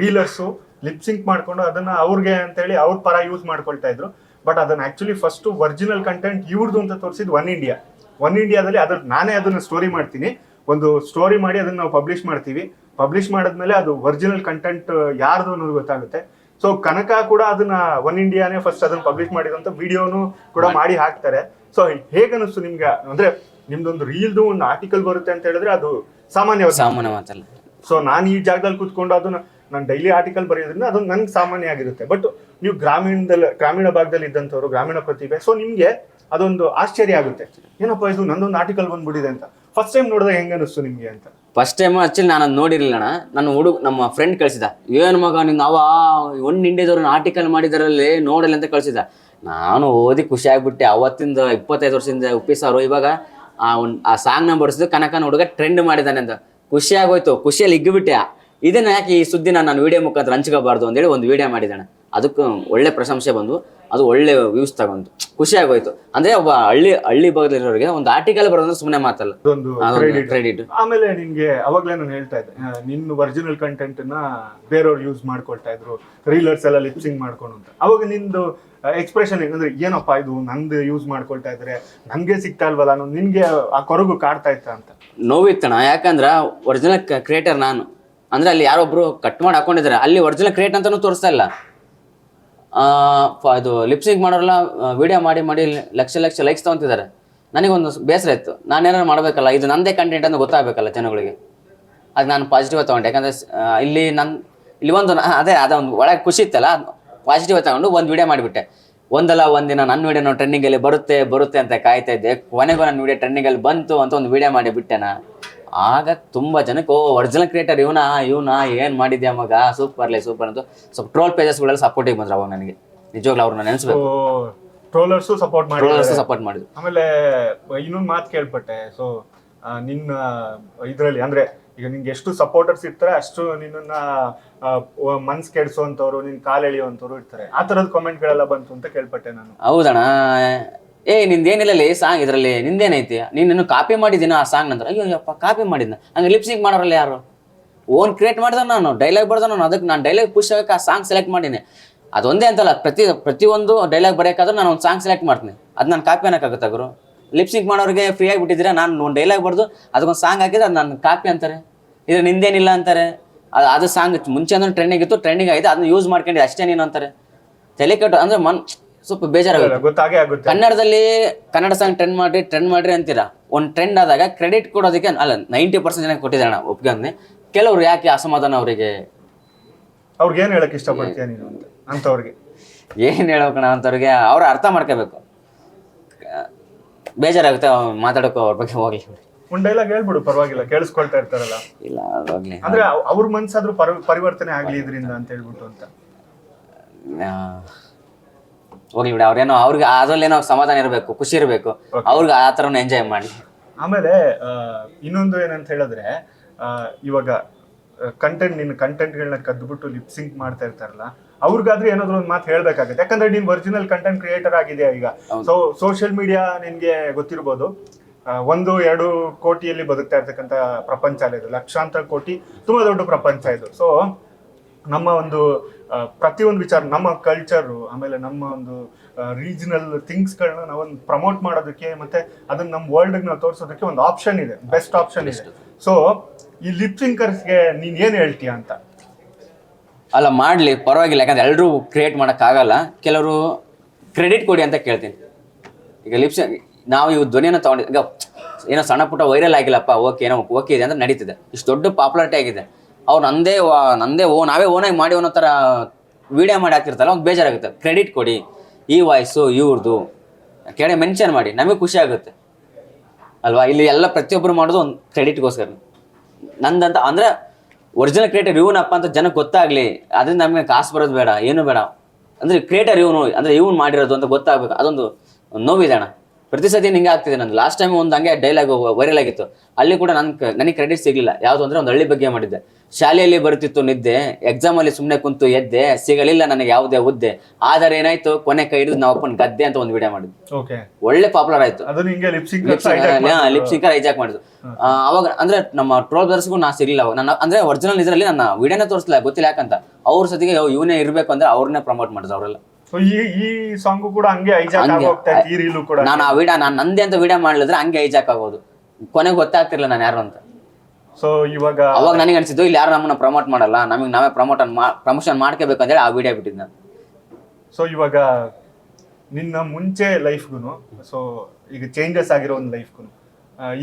ರೀಲರ್ಸು ಲಿಪ್ಸಿಂಕ್ ಮಾಡ್ಕೊಂಡು ಅದನ್ನ ಅವ್ರಿಗೆ ಅಂತೇಳಿ ಅವ್ರ ಪರ ಯೂಸ್ ಮಾಡ್ಕೊಳ್ತಾ ಇದ್ರು. ಬಟ್ ಅದನ್ನ ಆಕ್ಚುಲಿ ಫಸ್ಟ್ ಒರಿಜಿನಲ್ ಕಂಟೆಂಟ್ ಇವ್ರದ್ದು ಅಂತ ತೋರಿಸಿದ್ ಒನ್ ಇಂಡಿಯಾ ಒನ್ ಇಂಡಿಯಾದಲ್ಲಿ ಅದ್ರ, ನಾನೇ ಅದನ್ನ ಸ್ಟೋರಿ ಮಾಡ್ತೀನಿ. ಒಂದು ಸ್ಟೋರಿ ಮಾಡಿ ಅದನ್ನ ನಾವು ಪಬ್ಲಿಷ್ ಮಾಡ್ತೀವಿ. ಪಬ್ಲಿಷ್ ಮಾಡಿದ್ಮೇಲೆ ಅದು ಒರಿಜಿನಲ್ ಕಂಟೆಂಟ್ ಯಾರ್ದು ಅನ್ನೋದು ಗೊತ್ತಾಗುತ್ತೆ. ಸೊ ಕನಕ ಕೂಡ ಅದನ್ನ ಒನ್ ಇಂಡಿಯಾನೇ ಫಸ್ಟ್ ಅದನ್ನ ಪಬ್ಲಿಷ್ ಮಾಡಿದಂತ ವಿಡಿಯೋನು ಕೂಡ ಮಾಡಿ. ಹಾಕ್ತಾರೆ. ಸೊ ಹೇಗೆ ಅನಿಸ್ತು ನಿಮ್ಗೆ? ಅಂದ್ರೆ ನಿಮ್ದೊಂದು ರೀಲ್ದು ಒಂದು ಆರ್ಟಿಕಲ್ ಬರುತ್ತೆ ಅಂತ ಹೇಳಿದ್ರೆ ಅದು ಸಾಮಾನ್ಯ ಸಾಮಾನ್ಯ ಮಾತಲ್ಲ ಸೊ ನಾನು ಈ ಜಾಗದಲ್ಲಿ ಕುತ್ಕೊಂಡು ಅದನ್ನ ನಾನು ಡೈಲಿ ಆರ್ಟಿಕಲ್ ಬರೆಯೋದ್ರಿಂದ ಅದು ನನ್ಗೆ ಸಾಮಾನ್ಯ ಆಗಿರುತ್ತೆ. ಬಟ್ ನೀವು ಗ್ರಾಮೀಣದಲ್ಲಿ ಗ್ರಾಮೀಣ ಭಾಗದಲ್ಲಿ ಇದ್ದಂಥವ್ರು ಗ್ರಾಮೀಣ ಪ್ರತಿಭೆ ಸೊ ನಿಮ್ಗೆ ಅದೊಂದು ಆಶ್ಚರ್ಯ ಆಗುತ್ತೆ. ಏನಪ್ಪ ಇದು ನಂದೊಂದು ಆರ್ಟಿಕಲ್ ಬಂದ್ಬಿಟ್ಟಿದೆ ಅಂತ. ಫಸ್ಟ್ ಟೈಮ್ ನೋಡಿದಾಗ ಹೆಂಗನಿಸ್ತು ನಿಮ್ಗೆ ಅಂತ. ಫಸ್ಟ್ ಟೈಮ್ ಆಕ್ಚುಲಿ ನಾನು ಅದು ನೋಡಿರಲಿಲ್ಲ ಅಣ್ಣ. ನನ್ನ ಹುಡುಗ, ನಮ್ಮ ಫ್ರೆಂಡ್ ಕಳಿಸಿದ. ಏನು ಮಗ ನಿನ್ನ ಅವ? ಒನ್ ಇಂಡಿಯಾದವ್ರನ್ನ ಆರ್ಟಿಕಲ್ ಮಾಡಿದರಲ್ಲಿ ನೋಡಲ್ಲ ಅಂತ ಕಳಿಸಿದ. ನಾನು ಓದಿ ಖುಷಿ ಆಗ್ಬಿಟ್ಟೆ. ಅವತ್ತಿಂದ ಇಪ್ಪತ್ತೈದು ವರ್ಷದಿಂದ ಉಪ್ಪಿಸಾರು ಇವಾಗ ಆ ಒಂದು, ಆ ಸಾಂಗ್ನ ಬಡಿಸಿದ್ದು ಕನಕನ ಹುಡುಗ ಟ್ರೆಂಡ್ ಮಾಡಿದ್ದಾನೆ ಅಂತ. ಖುಷಿಯಾಗೋಯ್ತು ಖುಷಿಯಲ್ಲಿ ಇಗ್ಬಿಟ್ಟೆ ಇದನ್ನ ಯಾಕೆ ಈ ಸುದ್ದಿನ ನಾನು ವಿಡಿಯೋ ಮುಖಾಂತರ ಹಂಚ್ಕೋಬಾರ್ದು ಅಂತೇಳಿ ಒಂದು ವಿಡಿಯೋ ಮಾಡಿದ್ದಾನೆ ಅದಕ್ಕೆ ಒಳ್ಳೆ ಪ್ರಶಂಸೆ ಬಂದು ಅದು ಒಳ್ಳೆ ವ್ಯೂಸ್ ತಗೊಂಡು. ಖುಷಿ ಆಗೋಯ್ತು. ಅಂದ್ರೆ ಒಬ್ಬ ಹಳ್ಳಿ ಹಳ್ಳಿ ಭಾಗದಲ್ಲಿರೋರಿಗೆ ಒಂದು ಆರ್ಟಿಕಲ್ ಬರೋದ್ರೆ ಸುಮ್ಮನೆ ಮಾತಲ್ಲ. ಅದೊಂದು ಕ್ರೆಡಿಟ್ ಆಮೇಲೆ ನಿನ್ಗೆ ಅವಾಗಲೇ ನಾನು ಹೇಳ್ತಾ ಇದ್ದೆ ನಿನ್ನ ಒರಿಜಿನಲ್ ಕಂಟೆಂಟ್ನ ಬೇರೆಯವ್ರು ಯೂಸ್ ಮಾಡ್ಕೊಳ್ತಾ ಇದ್ರು ರೀಲರ್ಸ್ ಎಲ್ಲ ಲಿಪ್ಸಿಂಗ್ ಮಾಡ್ಕೊಂಡು ಅಂತ. ಅವಾಗ ನಿಂದು ಎಕ್ಸ್ಪ್ರೆಷನ್ ಏನಂದ್ರೆ ಏನಪ್ಪಾ ಇದು ನಂದು ಯೂಸ್ ಮಾಡ್ಕೊಳ್ತಾ ಇದ್ರೆ ನಂಗೆ ಸಿಗ್ತಾ ಇಲ್ವಲ್ಲ ನಿನ್ಗೆ ಆ ಕೊರಗು ಕಾಡ್ತಾ ಇತ್ತ ಅಂತ? ನೋವಿತ್ತಣ ಯಾಕಂದ್ರೆ ಒರಿಜಿನಲ್ ಕ್ರಿಯೇಟರ್ ನಾನು. ಅಂದ್ರೆ ಅಲ್ಲಿ ಯಾರೊಬ್ರು ಕಟ್ ಮಾಡಿ ಹಾಕೊಂಡಿದ್ದಾರೆ. ಅಲ್ಲಿ ಒರಿಜಿನಲ್ ಕ್ರಿಯೇಟ್ ಅಂತಾನು ತೋರಿಸ್ತಾ ಇಲ್ಲ. ಇದು ಲಿಪ್ಸಿಂಗ್ ಮಾಡೋರೆಲ್ಲ ವಿಡಿಯೋ ಮಾಡಿ ಮಾಡಿ ಲಕ್ಷ ಲಕ್ಷ ಲೈಕ್ಸ್ ತಗೊಂತಿದ್ದಾರೆ. ನನಗೊಂದು ಬೇಸರ ಇತ್ತು. ನಾನು ಏನಾರು ಮಾಡಬೇಕಲ್ಲ, ಇದು ನಂದೇ ಕಂಟೆಂಟ್ ಅಂತ ಗೊತ್ತಾಗಬೇಕಲ್ಲ ಜನಗಳಿಗೆ. ಅದು ನಾನು ಪಾಸಿಟಿವ್ ತಗೊಂಡೆ. ಯಾಕಂದರೆ ಇಲ್ಲಿ ನನ್ನ ಇಲ್ಲಿ ಒಂದು ಅದೇ ಅದೇ ಅದೊಂದು ಒಳಗೆ ಖುಷಿ ಇತ್ತಲ್ಲ ಪಾಸಿಟಿವ್ ತಗೊಂಡು ಒಂದು ವಿಡಿಯೋ ಮಾಡಿಬಿಟ್ಟೆ. ಒಂದಲ್ಲ ಒಂದಿನ ನನ್ನ ವಿಡಿಯೋ ಟ್ರೆಂಡಿಂಗಲ್ಲಿ ಬರುತ್ತೆ ಬರುತ್ತೆ ಅಂತ ಕಾಯ್ತಾ ಇದ್ದೆ. ಕೊನೆಗೂ ನನ್ನ ವಿಡಿಯೋ ಟ್ರೆಂಡಿಂಗಲ್ಲಿ ಬಂತು ಅಂತ ಒಂದು ವಿಡಿಯೋ ಮಾಡಿ ಬಿಟ್ಟೆನ ಆಗ ತುಂಬ ಜನಕ್ಕೆ ಓ ಒರಿಜಿನಲ್ ಕ್ರಿಯೇಟರ್ ಇವನ ಇವನ ಏನು ಮಾಡಿದ್ಯಾ ಮಗ? ಸೂಪರ್ಲೆ ಸೂಪರ್ ಅಂತ. ಸ್ವಲ್ಪ ಟ್ರೋಲ್ ಪೇಜಸ್ಗಳೆಲ್ಲ ಸಪೋರ್ಟಿಗೆ ಬಂದ್ರು ಅವಾಗ ನನಗೆ. ನಿಜವಾಗ್ಲೂ ಅವ್ರನ್ನ ನೆನೆಸ್ಬೇಕು. ಟ್ರೋಲರ್ಸು ಸಪೋರ್ಟ್ ಮಾಡಿ ಟ್ರೋಲರ್ಸ್ ಸಪೋರ್ಟ್ ಮಾಡಿದ್ರು. ಆಮೇಲೆ ಇನ್ನೊಂದು ಮಾತು ಕೇಳ್ಪಟ್ಟೆ. ಸೊ ನಿನ್ನ ಇದರಲ್ಲಿ ಅಂದ್ರೆ ಈಗ ನಿಂಗೆ ಎಷ್ಟು ಸಪೋರ್ಟರ್ಸ್ ಇರ್ತಾರೆ ಅಷ್ಟು ನಿನ್ನ ಮನ್ಸ್ ಕೆಡ್ಸೋಂಥವ್ರು ನಿನ್ ಕಾಲ್ ಎಳೆಯುವಂಥವ್ರು ಇರ್ತಾರೆ. ಆ ತರದ ಕಾಮೆಂಟ್ಗಳೆಲ್ಲ ಬಂತು ಅಂತ ಕೇಳ್ಪಟ್ಟೆ ನಾನು. ಹೌದಣ್ಣ. ಏ ನಿಂದೇನಿಲ್ಲ ಈ ಸಾಂಗ್ ಇದರಲ್ಲಿ, ನಿಂದೇನೈತಿ? ನೀನು ಕಾಪಿ ಮಾಡಿದ್ದೀನ ಆ ಸಾಂಗ್ ನಂತರ? ಅಯ್ಯೋ, ಯಪ್ಪ ಕಾಪಿ ಮಾಡಿದ್ನ. ಹಂಗೆ ಲಿಪ್ಸಿಂಗ್ ಮಾಡೋರಲ್ಲ ಯಾರು? ಓನ್ ಕ್ರಿಯೇಟ್ ಮಾಡಿದ ನಾನು ಡೈಲಾಗ್ ಬರ್ದ ನಾನು. ಅದಕ್ಕೆ ನಾನು ಡೈಲಾಗ್ ಪುಷ್ ಆಗಕ್ಕೆ ಆ ಸಾಂಗ್ ಸೆಲೆಕ್ಟ್ ಮಾಡೀನಿ. ಅದೊಂದೇ ಅಂತಲ್ಲ, ಪ್ರತಿ, ಪ್ರತಿಯೊಂದು ಡೈಲಾಗ್ ಬರೆಯೋಕ್ಕಾದ್ರೂ ನಾನು ಒಂದು ಸಾಂಗ್ ಸೆಲೆಕ್ಟ್ ಮಾಡ್ತೀನಿ. ಅದು ನಾನು ಕಾಪಿ ಅನ್ನೋಕ್ಕಾಗುತ್ತೆ ಗುರು? ಲಿಪ್ಸಿಂಗ್ ಮಾಡೋರಿಗೆ ಫ್ರೀ ಆಗಿಬಿಟ್ಟಿದ್ರೆ ನಾನು ಒಂದು ಡೈಲಾಗ್ ಬರ್ದು ಅದಕ್ಕೊಂದು ಸಾಂಗ್ ಹಾಕಿದ್ರೆ ಅದು ನಾನು ಕಾಪಿ ಅಂತಾರೆ. ಇದು ನಿಂದೇನಿಲ್ಲ ಅಂತಾರೆ. ಅದು ಅದು ಸಾಂಗ್ ಮುಂಚೆ ಅಂದ್ರೆ ಟ್ರೆಂಡಿಂಗ್ ಇತ್ತು ಟ್ರೆಂಡಿಂಗ್ ಆಗಿದೆ, ಅದನ್ನ ಯೂಸ್ ಮಾಡ್ಕೊಂಡು ಅಷ್ಟೇ ನೀನು ಅಂತಾರೆ. ತಲೆ ಕೆಟ್ಟು, ಅಂದರೆ ಮನ್ ಸ್ವಲ್ಪ ಬೇಜಾರಾಗುತ್ತೆ ಗೊತ್ತಾಗೇ ಆಗುತ್ತೆ. ಕನ್ನಡದಲ್ಲಿ ಕನ್ನಡ ಸಾಂಗ್ ಟ್ರೆಂಡ್ ಮಾಡ್ರಿ ಟ್ರೆಂಡ್ ಮಾಡ್ರಿ ಅಂತೀರಾ? ಒಂದು ಟ್ರೆಂಡ್ ಆದಾಗ ಕ್ರೆಡಿಟ್ ಕೊಡೋದಕ್ಕೆ ಅಲ್ಲ ನೈಂಟಿ ಪರ್ಸೆಂಟ್ ಜನ ಕೊಟ್ಟಿದ್ದಾರೆ ಅಣ್ಣ ಒಪ್ಕೊಂಡೆ ಕೆಲವ್ರು ಯಾಕೆ ಅಸಮಾಧಾನ ಅವರಿಗೆ? ಅವ್ರಿಗೆ ಏನ್ ಹೇಳಕ್ ಇಷ್ಟಪಡ್ತೀಯ ನೀನು ಅಂತ ಅಂತವ್ರಿಗೆ ಏನು ಹೇಳ್ಬೇಕಣ್ಣ ಅಂತವ್ರಿಗೆ ಅವ್ರು ಅರ್ಥ ಮಾಡ್ಕೋಬೇಕು. ಬೇಜಾರಾಗುತ್ತೆ ಮಾತಾಡೋಕೆ ಅವ್ರ ಬಗ್ಗೆ ಹೋಗ್ಲಿ. ಒಂದ್ ಡೈಲಾಗ್ ಹೇಳ್ಬಿಡು ಪರವಾಗಿಲ್ಲ ಕೇಳಿಸ್ಕೊಳ್ತಾ ಇರ್ತಾರಲ್ಲ. ಇಲ್ಲ ಹೋಗ್ಲಿ. ಅಂದ್ರೆ ಅವ್- ಅವ್ರ ಮನ್ಸಾದ್ರೂ ಪರಿ ಪರಿವರ್ತನೆ ಆಗ್ಲಿ ಇದರಿಂದ ಅಂತ ಹೇಳ್ಬಿಟ್ಟು ಅಂತ. ಹೋಗ್ಲಿ ಬಿಡಿ ಅವ್ರೇನೋ ಅವ್ರಿಗೆ ಅದ್ರಲ್ಲೇನೋ ಸಮಾಧಾನ ಇರಬೇಕು ಖುಷಿ ಇರಬೇಕು. ಅವ್ರಿಗೆ ಆ ಥರನೂ ಎಂಜಾಯ್ ಮಾಡಿ. ಆಮೇಲೆ ಆ, ಇನ್ನೊಂದು ಏನಂತ ಹೇಳಿದ್ರೆ ಆ, ಇವಾಗ ಕಂಟೆಂಟ್ ನಿನ್ನ ಕಂಟೆಂಟ್ಗಳನ್ನ ಕದ್ಬಿಟ್ಟು ಲಿಪ್ ಸಿಂಕ್ ಮಾಡ್ತಾ ಇರ್ತಾರಲ್ಲ ಅವ್ರಿಗಾದ್ರೆ ಏನಾದ್ರು ಒಂದು ಮಾತು ಹೇಳ್ಬೇಕಾಗುತ್ತೆ. ಯಾಕಂದ್ರೆ ನೀನ್ ಒರಿಜಿನಲ್ ಕಂಟೆಂಟ್ ಕ್ರಿಯೇಟರ್ ಆಗಿದೆಯಾ ಈಗ? ಸೊ ಸೋಷಿಯಲ್ ಮೀಡಿಯಾ ನಿನ್ಗೆ ಗೊತ್ತಿರ್ಬೋದು. ಆ, ಒಂದು ಎರಡು ಕೋಟಿಯಲ್ಲಿ ಬದುಕ್ತಾ ಇರ್ತಕ್ಕಂಥ ಪ್ರಪಂಚ ಅಲ್ಲ ಇದು. ಲಕ್ಷಾಂತರ ಕೋಟಿ ತುಂಬಾ ದೊಡ್ಡ ಪ್ರಪಂಚ ಇದು. ಸೊ ನಮ್ಮ ಒಂದು ಪ್ರತಿಯೊಂದು ವಿಚಾರ ನಮ್ಮ ಕಲ್ಚರು ಆಮೇಲೆ ನಮ್ಮ ಒಂದು ರೀಜನಲ್ ಥಿಂಗ್ಸ್ಗಳನ್ನ ನಾವೊಂದು ಪ್ರಮೋಟ್ ಮಾಡೋದಕ್ಕೆ ಮತ್ತೆ ಅದನ್ನ ನಮ್ಮ ವರ್ಲ್ಡ್ ನಾವು ತೋರಿಸೋದಕ್ಕೆ ಒಂದು ಆಪ್ಷನ್ ಇದೆ ಬೆಸ್ಟ್ ಆಪ್ಷನ್ ಇದೆ. ಸೊ ಈ ಲಿಪ್ ಸಿಂಕರ್ಸ್ಗೆ ನೀನ್ ಏನ್ ಹೇಳ್ತೀಯ ಅಂತ? ಅಲ್ಲ ಮಾಡಲಿ ಪರವಾಗಿಲ್ಲ ಯಾಕಂದ್ರೆ ಎಲ್ಲರೂ ಕ್ರಿಯೇಟ್ ಮಾಡೋಕ್ಕಾಗಲ್ಲ. ಕೆಲವರು ಕ್ರೆಡಿಟ್ ಕೊಡಿ ಅಂತ ಕೇಳ್ತೀನಿ. ಈಗ ಲಿಪ್ಸ್ ನಾವು ಇವು ಧ್ವನಿಯನ್ನು ತಗೊಂಡಿದ್ದ ಈಗ ಏನೋ ಸಣ್ಣ ಪುಟ್ಟ ವೈರಲ್ ಆಗಿಲ್ಲಪ್ಪ ಓಕೆ ಏನೋ ಓಕೆ ಇದೆ ಅಂದ್ರೆ ನಡೀತಿದೆ. ಇಷ್ಟು ದೊಡ್ಡ ಪಾಪ್ಯುಲಾರಿಟಿ ಆಗಿದೆ. ಅವ್ರು ನಂದೇ ನಂದೇ ಓ, ನಾವೇ ಓನಾಗಿ ಮಾಡಿ ಅನ್ನೋ ಥರ ವಿಡಿಯೋ ಮಾಡಿ ಹಾಕ್ತಿರ್ತಲ್ಲ ಒಂದು ಬೇಜಾರಾಗುತ್ತೆ. ಕ್ರೆಡಿಟ್ ಕೊಡಿ, ಈ ವಾಯ್ಸು ಇವ್ರದ್ದು ಕೇಳಿ ಮೆನ್ಷನ್ ಮಾಡಿ, ನಮಗೆ ಖುಷಿ ಆಗುತ್ತೆ. ಅಲ್ವಾ? ಇಲ್ಲಿ ಎಲ್ಲ ಪ್ರತಿಯೊಬ್ಬರು ಮಾಡೋದು ಒಂದು ಕ್ರೆಡಿಟ್ಗೋಸ್ಕರ ನಂದಂತ, ಅಂದ್ರೆ ಒರಿಜಿನಲ್ ಕ್ರಿಯೇಟರ್ ಇವನಪ್ಪ ಅಂತ ಜನಕ್ಕೆ ಗೊತ್ತಾಗಲಿ ಅದರಿಂದ ನಮಗೆ ಕಾಸು ಬರೋದು ಬೇಡ, ಏನು ಬೇಡ. ಅಂದರೆ ಕ್ರಿಯೇಟರ್ ಇವನು, ಅಂದರೆ ಇವನು ಮಾಡಿರೋದು ಅಂತ ಗೊತ್ತಾಗಬೇಕು. ಅದೊಂದು ನೋವಿದೆ ಅಣ್ಣ. ಪ್ರತಿ ಸತಿ ಹಿಂಗೆ ಆಗ್ತಿದೆ ನಂದು. ಲಾಸ್ಟ್ ಟೈಮ್ ಒಂದು ಹಂಗೆ ಡೈಲಾಗ್ ವೈರಲ್ ಆಗಿತ್ತು. ಅಲ್ಲಿ ಕೂಡ ನನ್ನ ನನಗೆ ಕ್ರೆಡಿಟ್ ಸಿಗಲಿಲ್ಲ. ಯಾವುದು ಅಂದರೆ ಒಂದು ಹಳ್ಳಿ ಬಗ್ಗೆ ಮಾಡಿದ್ದೆ. ಶಾಲೆಯಲ್ಲಿ ಬರುತ್ತಿತ್ತು ನಿದ್ದೆ ಎಕ್ಸಾಮ್ ಅಲ್ಲಿ ಸುಮ್ಮನೆ ಕುಂತು ಎದ್ದೆ ಸಿಗಲಿಲ್ಲ ನನಗೆ ಯಾವುದೇ ಹುದ್ದೆ. ಆದರೆ ಏನಾಯ್ತು ಕೊನೆ ಕೈ ಹಿಡಿದು ನಾವು ಅಪ್ಪನ ಗದ್ದೆ ಅಂತ ಒಂದು ವಿಡಿಯೋ ಮಾಡಿದ್ವಿ. ಒಳ್ಳೆ ಪಾಪ್ಯುಲರ್ ಆಯ್ತು. Lip syncer hijack lip sync lip syncer hijack ಮಾಡಿದ್ರು. ಅವಾಗ ಅಂದ್ರೆ ನಮ್ಮ ಟ್ರೋಲ್ ಬ್ರದರ್ಸ್ಗೂ ನಾ ಸಿಗ್ಲಿಲ್ಲ ಅವಾಗ. ನನ್ನ ಅಂದ್ರೆ ಒರಿಜಿನಲ್ ಇದರಲ್ಲಿ ನನ್ನ ವಿಡಿಯೋನೇ ತೋರಿಸಲಿಲ್ಲ ಗೊತ್ತಿಲ್ಲ ಯಾಕಂತ. ಅವ್ರ ಸತಿಗೆ ಇವನೇ ಇರ್ಬೇಕು ಅಂದ್ರೆ ಅವ್ರನ್ನೇ ಪ್ರಮೋಟ್ ಮಾಡಿದ್ರು ಅವರೆಲ್ಲ. ಈ ಸಾಂಗು ಕೂಡ ಹಂಗೆ ನಾನು ಆ ವಿಡಿಯೋ ನಾನು ನಂದೇ ಅಂತ ವಿಡಿಯೋ ಮಾಡಿದ್ರೆ ಹಂಗೆ ಹೈಜಾಕ್ ಆಗೋದು. ಕೊನೆಗೆ ಗೊತ್ತಾಗ್ತಿರ್ಲಿಲ್ಲ ನಾನು ಯಾರು ಅಂತ. ಸೊ ಇವಾಗ ಅವಾಗ ನನಗೆ ಅನಿಸಿದ್ದು ಇಲ್ಲಿ ಯಾರು ನಮ್ಮನ್ನ ಪ್ರಮೋಟ್ ಮಾಡಲ್ಲ ನಮಗೆ ನಾವೇ ಪ್ರಮೋಟ್ ಪ್ರಮೋಷನ್ ಮಾಡ್ಕೋಬೇಕು ಅಂತ ಹೇಳಿ ಆ ವಿಡಿಯೋ ಬಿಟ್ಟಿದ್ದೆ ನಾನು. ಸೊ ಇವಾಗ ನಿನ್ನ ಮುಂಚೆ ಲೈಫ್ಗೂ ಸೊ ಈಗ ಚೇಂಜಸ್ ಆಗಿರೋ ಒಂದು ಲೈಫ್ಗೂ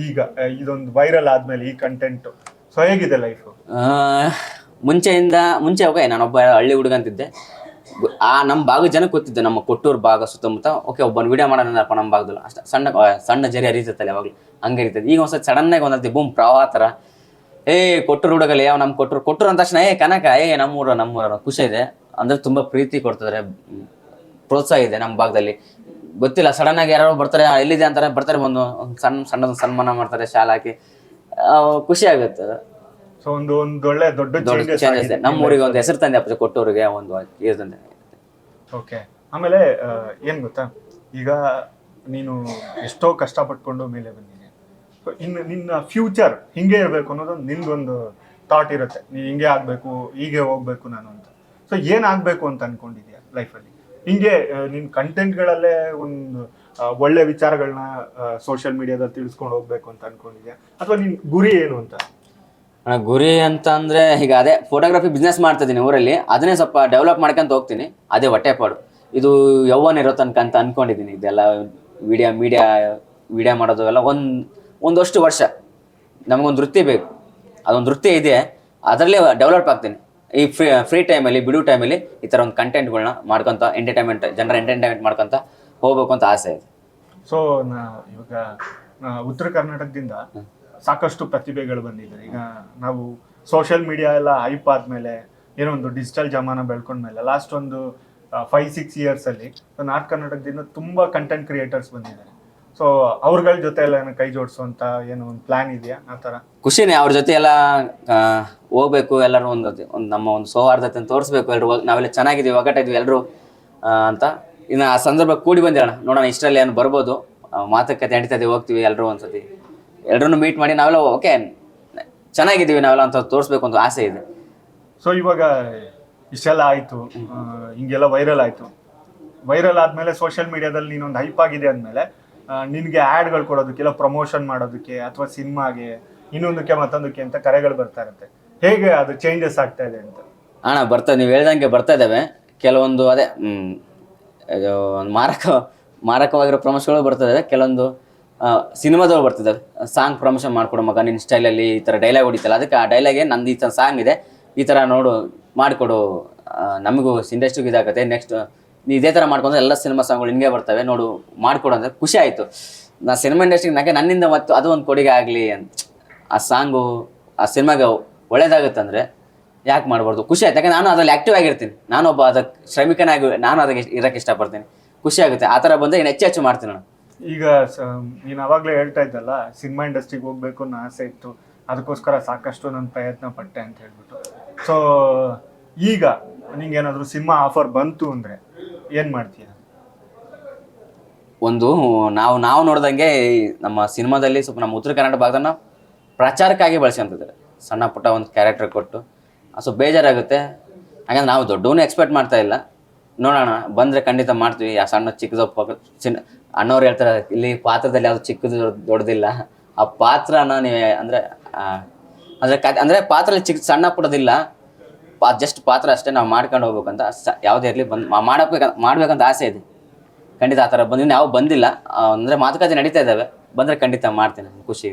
ಈಗ ಇದೊಂದು ವೈರಲ್ ಆದ್ಮೇಲೆ ಈ ಕಂಟೆಂಟ್ ಸೊ ಹೇಗಿದೆ ಲೈಫ್ ಮುಂಚೆಯಿಂದ ಮುಂಚೆ ಓಕೆ ನಾನೊಬ್ಬ ಹಳ್ಳಿ ಹುಡುಗ ಅಂತಿದ್ದೆ. ಆ ನಮ್ಮ ಭಾಗ ಜನಕ್ಕೆ ಗೊತ್ತಿದ್ದೆ ನಮ್ಮ ಕೊಟ್ಟೂರು ಭಾಗ ಸುತ್ತಮುತ್ತ. ಓಕೆ ಒಬ್ಬನ ವಿಡಿಯೋ ಮಾಡೋಣಪ್ಪ ನಮ್ಮ ಭಾಗದಲ್ಲಿ. ಅಷ್ಟ ಸಣ್ಣ ಸಣ್ಣ ಜರಿ ಹರಿತಲ್ಲ ಯಾವಾಗಲೂ ಹಂಗೆ ಇರ್ತದೆ ಈಗ ಒಂದ್ಸತಿ ಸಡನ್ನಾಗಿ ಒಂದೊಂದು ಬೂಮ್ ಪ್ರವಾಹ ಥರ ಏ ಕೊಟ್ಟರು ಹುಡುಗಲ್ಲಿ ಯಾವ ನಮ್ಮ ಕೊಟ್ಟರು ಕೊಟ್ಟರು ಅಂದ ತಕ್ಷಣ ಏ ಕನಕ ಏ ನಮ್ಮೂರ ನಮ್ಮೂರ ಖುಷಿ ಇದೆ. ಅಂದ್ರೆ ತುಂಬಾ ಪ್ರೀತಿ ಕೊಡ್ತಿದ್ದಾರೆ ಪ್ರೋತ್ಸಾಹ ಇದೆ ನಮ್ಮ ಭಾಗದಲ್ಲಿ. ಗೊತ್ತಿಲ್ಲ ಸಡನ್ ಆಗಿ ಯಾರೋ ಬರ್ತಾರೆ ಎಲ್ಲಿದೆ ಅಂತಾರೆ ಬರ್ತಾರೆ ಒಂದು ಸಣ್ಣ ಸಣ್ಣ ಸನ್ಮಾನ ಮಾಡ್ತಾರೆ ಶಾಲೆ ಹಾಕಿ. ಖುಷಿ ಆಗುತ್ತೆ. ಸೊ ಒಂದು ಒಂದು ಒಳ್ಳೆ ದೊಡ್ಡ ಚೇಂಜಸ್ ಇದೆ. ನಮ್ಮ ಊರಿಗೆ ಒಂದು ಹೆಸರು ತಂದೆ ಅಪ್ಪ ಕೊಟ್ಟವ್ರಿಗೆ ಒಂದು ಇದು ತಂದೆ ಓಕೆ ಆಮೇಲೆ ಏನ್ ಗೊತ್ತಾ? ಈಗ ನೀನು ಎಷ್ಟೋ ಕಷ್ಟ ಪಟ್ಕೊಂಡು ಮೇಲೆ ಬಂದಿದೆ ಸೊ ಇನ್ನು ನಿನ್ನ ಫ್ಯೂಚರ್ ಹಿಂಗೆ ಇರಬೇಕು ಅನ್ನೋದೊಂದು ನಿಂದೊಂದು ಥಾಟ್ ಇರುತ್ತೆ. ನೀ ಹಿಂಗೆ ಆಗಬೇಕು, ಹೀಗೆ ಹೋಗ್ಬೇಕು ನಾನು ಅಂತ. ಸೊ ಏನಾಗಬೇಕು ಅಂತ ಅನ್ಕೊಂಡಿದ್ಯಾ ಲೈಫಲ್ಲಿ ಹಿಂಗೆ ನಿನ್ನ ನಿನ್ ಕಂಟೆಂಟ್ಗಳಲ್ಲೇ ಒಂದು ಒಳ್ಳೆ ವಿಚಾರಗಳನ್ನ ಸೋಷಿಯಲ್ ಮೀಡಿಯಾದಲ್ಲಿ ತಿಳಿಸ್ಕೊಂಡು ಹೋಗ್ಬೇಕು ಅಂತ ಅನ್ಕೊಂಡಿದ್ಯಾ ಅಥವಾ ನಿನ್ನ ಗುರಿ ಏನು ಅಂತ? ಗುರಿ ಅಂತ ಅಂದ್ರೆ ಈಗ ಅದೇ ಫೋಟೋಗ್ರಫಿ ಬಿಸ್ನೆಸ್ ಮಾಡ್ತಿದ್ದೀನಿ ಊರಲ್ಲಿ. ಅದನ್ನೇ ಸ್ವಲ್ಪ ಡೆವಲಪ್ ಮಾಡ್ಕೊಂತ ಹೋಗ್ತೀನಿ. ಅದೇ ಹೊಟ್ಟೆಪಾಡು ಇದು ಯೌವನ ಇರೋ ತನಕ ಅಂತ ಅನ್ಕೊಂಡಿದ್ದೀನಿ. ಇದೆಲ್ಲ ವಿಡಿಯೋ ಮೀಡಿಯಾ ವಿಡಿಯೋ ಮಾಡೋದು ಎಲ್ಲ ಒಂದು ಒಂದಷ್ಟು ವರ್ಷ. ನಮಗೊಂದು ವೃತ್ತಿ ಬೇಕು. ಅದೊಂದು ವೃತ್ತಿ ಇದೆ. ಅದರಲ್ಲೇ ಡೆವಲಪ್ ಆಗ್ತೀನಿ. ಈ ಫ್ರೀ ಫ್ರೀ ಟೈಮಲ್ಲಿ ಬಿಡು ಟೈಮಲ್ಲಿ ಈ ಥರ ಒಂದು ಕಂಟೆಂಟ್ಗಳನ್ನ ಮಾಡ್ಕೊತ ಎಂಟರ್ಟೈನ್ಮೆಂಟ್ ಜನರ ಎಂಟರ್ಟೈನ್ಮೆಂಟ್ ಮಾಡ್ಕೊತ ಹೋಗ್ಬೇಕು ಅಂತ ಆಸೆ ಇದೆ. ಸೊ ನಾ ಇವಾಗ ಉತ್ತರ ಕರ್ನಾಟಕದಿಂದ ಸಾಕಷ್ಟು ಪ್ರತಿಭೆಗಳು ಬಂದಿದ್ದಾರೆ. ಈಗ ನಾವು ಸೋಷಿಯಲ್ ಮೀಡಿಯಾ ಎಲ್ಲ ಹೈಪ್ ಆದಮೇಲೆ ಏನೋ ಒಂದು ಡಿಜಿಟಲ್ ಜಮಾನ ಬೆಳ್ಕೊಂಡ್ಮೇಲೆ ಲಾಸ್ಟ್ ಒಂದು ಫೈವ್ ಸಿಕ್ಸ್ ಇಯರ್ಸಲ್ಲಿ ನಾರ್ತ್ ಕರ್ನಾಟಕದಿಂದ ತುಂಬ ಕಂಟೆಂಟ್ ಕ್ರಿಯೇಟರ್ಸ್ ಬಂದಿದ್ದಾರೆ. ಸೊ ಅವ್ರಗಳ ಜೊತೆ ಎಲ್ಲ ಏನೋ ಕೈ ಜೋಡಿಸುವಂತ ಏನು ಒಂದು ಪ್ಲಾನ್ ಇದೆಯಾ? ಆ ತರ ಖುಷಿನೇ ಅವ್ರ ಜೊತೆ ಎಲ್ಲ ಹೋಗ್ಬೇಕು ಎಲ್ಲರೂ ಒಂದು ಒಂದು ನಮ್ಮ ಒಂದು ಸೌಹಾರ್ದತೆ ತೋರಿಸ್ಬೇಕು ಎಲ್ಲರೂ ನಾವೆಲ್ಲ ಚೆನ್ನಾಗಿದ್ದೀವಿ ಒಗ್ಗಟ್ಟಿದ್ವಿ ಎಲ್ಲರೂ ಅಂತ. ಇನ್ನು ಆ ಸಂದರ್ಭ ಕೂಡಿ ಬಂದಿರೋಣ. ನೋಡೋಣ ಇಷ್ಟರಲ್ಲಿ ಏನು ಬರ್ಬೋದು. ಮಾತುಕತೆ ನಡೀತದೆ ಇದೀವಿ ಹೋಗ್ತೀವಿ ಎಲ್ಲರೂ ಒಂದ್ಸತಿ. ಎಲ್ಲರೂ ಮೀಟ್ ಮಾಡಿ ನಾವೆಲ್ಲ ಓಕೆ ಚೆನ್ನಾಗಿದ್ದೀವಿ ನಾವೆಲ್ಲ ಅಂತ ತೋರಿಸ್ಬೇಕು ಅಂತ ಆಸೆ ಇದೆ. ಸೊ ಇವಾಗ ಇಷ್ಟೆಲ್ಲ ಆಯಿತು. ಹಿಂಗೆಲ್ಲ ವೈರಲ್ ಆಯಿತು. ವೈರಲ್ ಆದಮೇಲೆ ಸೋಷಿಯಲ್ ಮೀಡಿಯಾದಲ್ಲಿ ನೀನೊಂದು ಹೈಪ್ ಆಗಿದೆ ಅಂದಮೇಲೆ ನಿನಗೆ ಆ್ಯಡ್ಗಳು ಕೊಡೋದಕ್ಕೆ ಇಲ್ಲ ಪ್ರಮೋಷನ್ ಮಾಡೋದಕ್ಕೆ ಅಥವಾ ಸಿನಿಮಾಗೆ ಇನ್ನೊಂದಕ್ಕೆ ಮತ್ತೊಂದಕ್ಕೆ ಅಂತ ಕರೆಗಳು ಬರ್ತಾ ಇರುತ್ತೆ ಹೇಗೆ ಅದು ಚೇಂಜಸ್ ಆಗ್ತಾ ಇದೆ ಅಂತ? ಅಣ್ಣ, ಬರ್ತಾ, ನೀವು ಹೇಳ್ದಂಗೆ ಬರ್ತಾ ಇದ್ದಾವೆ ಕೆಲವೊಂದು, ಅದೇ ಒಂದು ಮಾರಕ, ಮಾರಕವಾಗಿರೋ ಪ್ರಮೋಷನ್ಗಳು ಬರ್ತದೆ ಕೆಲವೊಂದು ಸಿನಿಮಾದವ್ರು ಬರ್ತಿದ್ದಾರೆ ಸಾಂಗ್ ಪ್ರಮೋಷನ್ ಮಾಡಿಕೊಡು ಮಗ ನಿನ್ನ ಸ್ಟೈಲಲ್ಲಿ ಈ ಥರ ಡೈಲಾಗ್ ಹೊಡಿತಲ್ಲ, ಅದಕ್ಕೆ ಆ ಡೈಲಾಗೆ ನಂದು ಈ ಥರ ಸಾಂಗ್ ಇದೆ, ಈ ಥರ ನೋಡು, ಮಾಡಿಕೊಡು. ನಮಗೂ ಇಂಡಸ್ಟ್ರಿಗೆ ಇದಾಗುತ್ತೆ ನೆಕ್ಸ್ಟ್ ನೀ ಇದೇ ಥರ ಮಾಡ್ಕೊಂಡ್ರೆ ಎಲ್ಲ ಸಿನಿಮಾ ಸಾಂಗ್ಗಳು ಹಿಂಗೆ ಬರ್ತವೆ, ನೋಡು, ಮಾಡಿಕೊಡು ಅಂದರೆ ಖುಷಿ ಆಯಿತು. ನಾ ಸಿನಿಮಾ ಇಂಡಸ್ಟ್ರಿಗೆ ನನಗೆ ನನ್ನಿಂದ ಮತ್ತು ಅದು ಒಂದು ಕೊಡುಗೆ ಆಗಲಿ ಅಂತ. ಆ ಸಾಂಗು ಆ ಸಿನಿಮಾಗೆ ಒಳ್ಳೇದಾಗುತ್ತೆ ಅಂದರೆ ಯಾಕೆ ಮಾಡ್ಬಾರ್ದು? ಖುಷಿ ಆಯ್ತು. ಯಾಕಂದ್ರೆ ನಾನು ಅದರಲ್ಲಿ ಆ್ಯಕ್ಟಿವ್ ಆಗಿರ್ತೀನಿ. ನಾನೊಬ್ಬ ಅದಕ್ಕೆ ಶ್ರಮಿಕನಾಗಿ, ನಾನು ಅದಕ್ಕೆ ಇರೋಕ್ಕೆ ಇಷ್ಟಪಡ್ತೀನಿ. ಖುಷಿ ಆಗುತ್ತೆ. ಆ ಥರ ಬಂದರೆ ಇನ್ನು ಹೆಚ್ಚು ಹೆಚ್ಚು ಮಾಡ್ತೀನಿ ನಾನು. ಈಗ ನೀನು ಅವಾಗ್ಲೇ ಹೇಳ್ತಾ ಇದ್ದಲ್ಲ ಸಿನಿಮಾ ಇಂಡಸ್ಟ್ರಿಗೆ ಹೋಗ್ಬೇಕು ಅನ್ನೋ ಆಸೆ ಇತ್ತು. ಅದಕ್ಕೋಸ್ಕರ ಸಾಕಷ್ಟು ನಾನು ಪ್ರಯತ್ನ ಪಟ್ಟೆ ಅಂತ ಹೇಳ್ಬಿಟ್ಟು. ಸೊ ಈಗ ನಿಂಗೇನಾದ್ರು ಸಿನಿಮಾ ಆಫರ್ ಬಂತು ಅಂದ್ರೆ ಏನ್ ಮಾಡ್ತೀಯ? ಒಂದು, ನಾವು ನಾವು ನೋಡ್ದಂಗೆ ನಮ್ಮ ಸಿನಿಮಾದಲ್ಲಿ ಸ್ವಲ್ಪ ನಮ್ಮ ಉತ್ತರ ಕನ್ನಡ ಭಾಗದನ್ನ ಪ್ರಚಾರಕ್ಕಾಗಿ ಬಳಸ್ಕೊಂತಿದ್ದಾರೆ. ಸಣ್ಣ ಪುಟ್ಟ ಒಂದು ಕ್ಯಾರೆಕ್ಟರ್ ಕೊಟ್ಟು. ಸ್ವಲ್ಪ ಬೇಜಾರಾಗುತ್ತೆ. ಹಾಗಂದ್ರೆ ನಾವು ದೊಡ್ಡವನು ಎಕ್ಸ್ಪೆಕ್ಟ್ ಮಾಡ್ತಾ ಇಲ್ಲ. ನೋಡೋಣ, ಬಂದರೆ ಖಂಡಿತ ಮಾಡ್ತೀವಿ. ಆ ಸಣ್ಣ ಚಿಕ್ಕದ ಚಿನ್ನ ಅಣ್ಣವ್ರು ಹೇಳ್ತಾರೆ, ಇಲ್ಲಿ ಪಾತ್ರದಲ್ಲಿ ಯಾವುದು ಚಿಕ್ಕದು ದೊಡ್ಡದಿಲ್ಲ. ಆ ಪಾತ್ರನ ನೀವೇ, ಅಂದರೆ ಅಂದರೆ ಕ, ಅಂದರೆ ಪಾತ್ರದಲ್ಲಿ ಚಿಕ್ಕ ಸಣ್ಣ ಪುಟ್ಟದಿಲ್ಲ. ಜಸ್ಟ್ ಪಾತ್ರ ಅಷ್ಟೇ ನಾವು ಮಾಡ್ಕೊಂಡು ಹೋಗ್ಬೇಕಂತ ಸ, ಯಾವುದೇ ಇರಲಿ ಬಂದು ಮಾಡಬೇಕ, ಮಾಡ್ಬೇಕಂತ ಆಸೆ ಇದೆ. ಖಂಡಿತ ಆ ಥರ ಬಂದಿದ್ದು. ಯಾವ ಬಂದಿಲ್ಲ. ಅಂದ್ರೆ ಮಾತುಕತೆ ನಡೀತಾ ಇದ್ದಾವೆ. ಬಂದರೆ ಖಂಡಿತ ಮಾಡ್ತೀನಿ. ಖುಷಿ